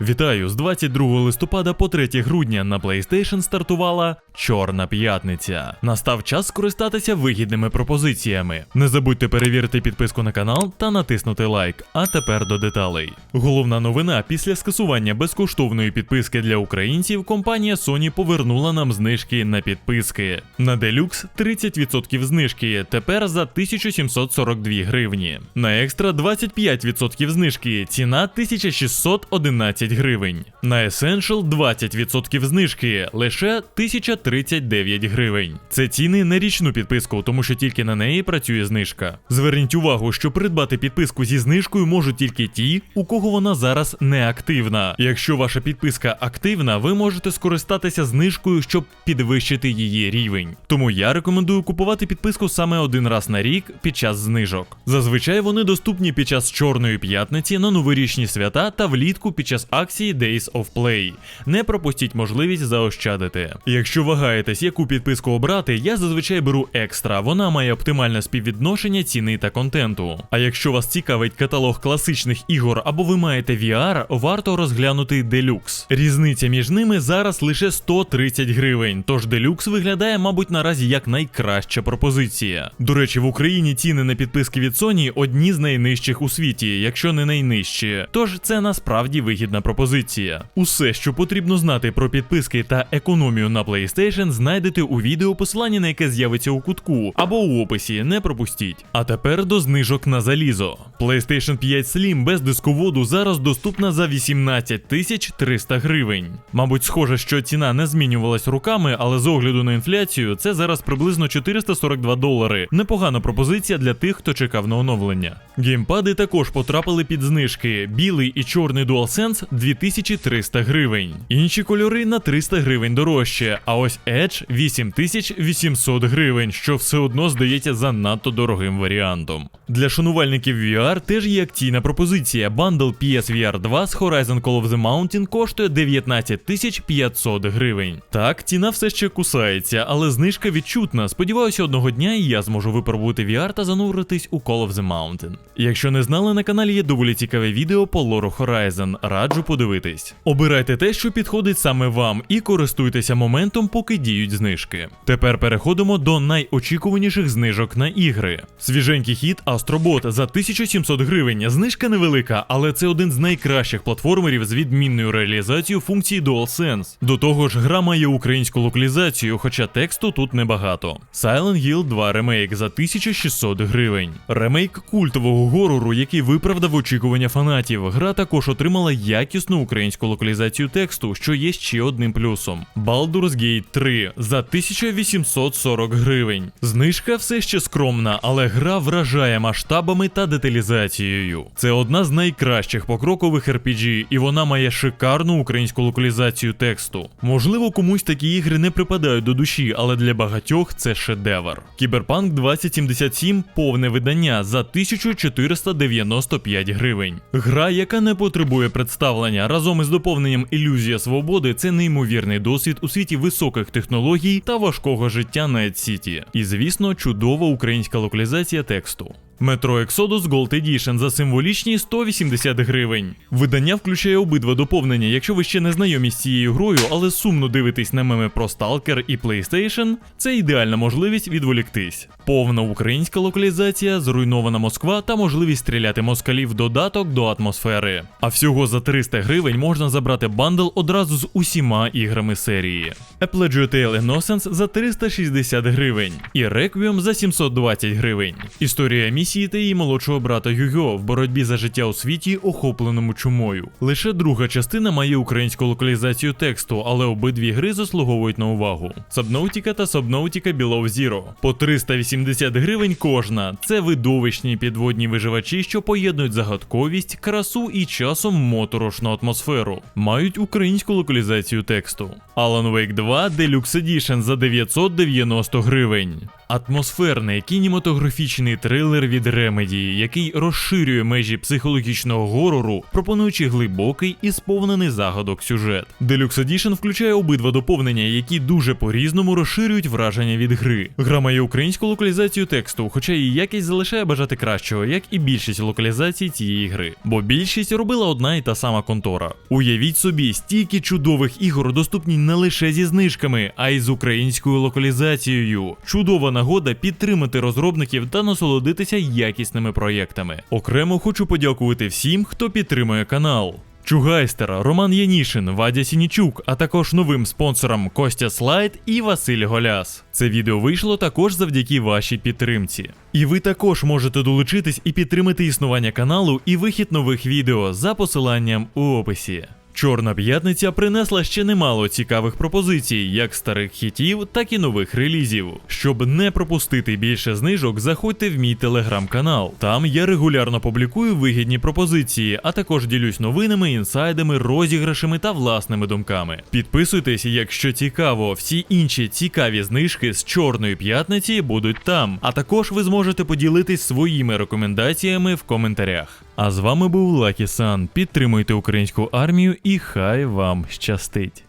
Вітаю! З 22 листопада по 3 грудня на PlayStation стартувала Чорна п'ятниця. Настав час скористатися вигідними пропозиціями. Не забудьте перевірити підписку на канал та натиснути лайк. А тепер до деталей. Головна новина: після скасування безкоштовної підписки для українців, компанія Sony повернула нам знижки на підписки. На Deluxe 30% знижки, тепер за 1742 гривні. На екстра 25% знижки, ціна 1611 гривень. На Essential 20% знижки, лише 1039 гривень. Це ціни на річну підписку, тому що тільки на неї працює знижка. Зверніть увагу, що придбати підписку зі знижкою можуть тільки ті, у кого вона зараз не активна. Якщо ваша підписка активна, ви можете скористатися знижкою, щоб підвищити її рівень. Тому я рекомендую купувати підписку саме один раз на рік під час знижок. Зазвичай вони доступні під час Чорної п'ятниці на новорічні свята та влітку під час акції Days of Play. Не пропустіть можливість заощадити. Якщо вагаєтесь, яку підписку обрати, я зазвичай беру екстра. Вона має оптимальне співвідношення ціни та контенту. А якщо вас цікавить каталог класичних ігор або ви маєте VR, варто розглянути Deluxe. Різниця між ними зараз лише 130 гривень. Тож Deluxe виглядає, мабуть, наразі як найкраща пропозиція. До речі, в Україні ціни на підписки від Sony одні з найнижчих у світі, якщо не найнижчі. Тож це насправді вигідна пропозиція. Усе, що потрібно знати про підписки та економію на PlayStation, знайдете у відео, посилання на яке з'явиться у кутку або у описі. Не пропустіть. А тепер до знижок на залізо. PlayStation 5 Slim без дисководу зараз доступна за 18 тисяч 300 гривень. Мабуть, схоже, що ціна не змінювалась руками, але з огляду на інфляцію це зараз приблизно 442 долари. Непогана пропозиція для тих, хто чекав на оновлення. Геймпади також потрапили під знижки. Білий і чорний DualSense 2300 гривень. Інші кольори на 300 гривень дорожче. А ось Edge 8800 гривень, що все одно здається занадто дорогим варіантом. Для шанувальників VR теж є акційна пропозиція. Бандл PSVR 2 з Horizon Call of the Mountain коштує 19 500 гривень. Так, ціна все ще кусається, але знижка відчутна. Сподіваюся, одного дня і я зможу випробувати VR та зануритись у Call of the Mountain. Якщо не знали, на каналі є доволі цікаве відео по лору Horizon. Раджу подивитись. Обирайте те, що підходить саме вам, і користуйтеся моментом, поки діють знижки. Тепер переходимо до найочікуваніших знижок на ігри. Свіженький хіт Astrobot за 1700 гривень. Знижка невелика, але це один з найкращих платформерів з відмінною реалізацією функції DualSense. До того ж, гра має українську локалізацію, хоча тексту тут небагато. Silent Hill 2 ремейк за 1600 гривень. Ремейк культового горору, який виправдав очікування фанатів. Гра також отримала якісну українську локалізацію тексту, що є ще одним плюсом. Baldur's Gate 3 за 1840 гривень. Знижка все ще скромна, але гра вражає масштабами та деталізацією. Це одна з найкращих покрокових RPG, і вона має шикарну українську локалізацію тексту. Можливо, комусь такі ігри не припадають до душі, але для багатьох це шедевр. Кіберпанк 2077 повне видання за 1495 гривень. Гра, яка не потребує представлення разом із доповненням Ілюзія свободи, це неймовірний досвід у світі високих технологій та важкого життя Night Сіті. І звісно, чудова українська локалізація тексту. Metro Exodus Gold Edition за символічні 180 гривень. Видання включає обидва доповнення. Якщо ви ще не знайомі з цією грою, але сумно дивитесь на меми про Stalker і PlayStation, це ідеальна можливість відволіктись. Повна українська локалізація, зруйнована Москва та можливість стріляти москалів додаток до атмосфери. А всього за 300 гривень можна забрати бандл одразу з усіма іграми серії. A Pledge Tale Innocence за 360 гривень і Requiem за 720 гривень. Історія місії та її молодшого брата Юго в боротьбі за життя у світі, охопленому чумою. Лише друга частина має українську локалізацію тексту, але обидві гри заслуговують на увагу. Subnautica та Subnautica Below Zero. По 380 гривень кожна. Це видовищні підводні виживачі, що поєднують загадковість, красу і часом моторошну атмосферу. Мають українську локалізацію тексту. Alan Wake 2 Deluxe Edition за 990 гривень. Атмосферний кінематографічний трилер від Remedy, який розширює межі психологічного горору, пропонуючи глибокий і сповнений загадок сюжет. Deluxe Edition включає обидва доповнення, які дуже по-різному розширюють враження від гри. Гра має українську локалізацію тексту, хоча її якість залишає бажати кращого, як і більшість локалізацій цієї гри. Бо більшість робила одна і та сама контора. Уявіть собі, стільки чудових ігор доступні не лише зі знижками, а й з українською локалізацією. Чудова нагода підтримати розробників та насолодитися якісними проєктами. Окремо хочу подякувати всім, хто підтримує канал. Чугайстер, Роман Янішин, Вадя Сінічук, а також новим спонсорам Костя Слайд і Василь Голяс. Це відео вийшло також завдяки вашій підтримці. І ви також можете долучитись і підтримати існування каналу і вихід нових відео за посиланням у описі. Чорна п'ятниця принесла ще немало цікавих пропозицій, як старих хітів, так і нових релізів. Щоб не пропустити більше знижок, заходьте в мій телеграм-канал. Там я регулярно публікую вигідні пропозиції, а також ділюсь новинами, інсайдами, розіграшами та власними думками. Підписуйтесь, якщо цікаво. Всі інші цікаві знижки з чорної п'ятниці будуть там. А також ви зможете поділитись своїми рекомендаціями в коментарях. А з вами був Лакі Сан. Підтримуйте українську армію і хай вам щастить.